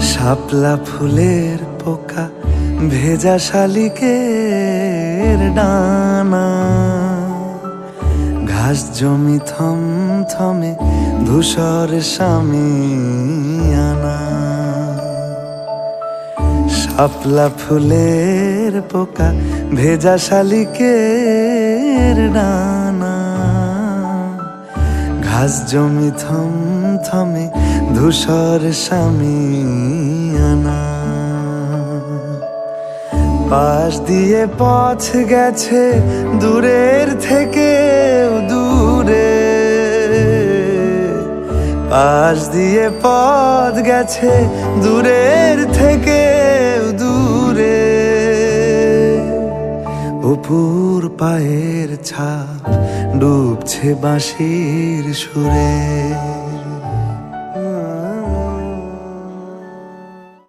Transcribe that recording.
শাপলা ফুলের পোকা, ভেজা শালিকের ডানা। ঘাস জমি থম থমে ধূসর আনা। শাপলা ফুলের পোকা, ভেজা শালিকের ডানা। ঘাস জমি থম থমে ধূসর স্বামী আনা। পাশ দিয়ে পথ গেছে দূরের থেকে দূরে। পাশ দিয়ে পথ গেছে দূরের অপুর পায়ের ছাপ ডুবছে বাঁশির সুরে।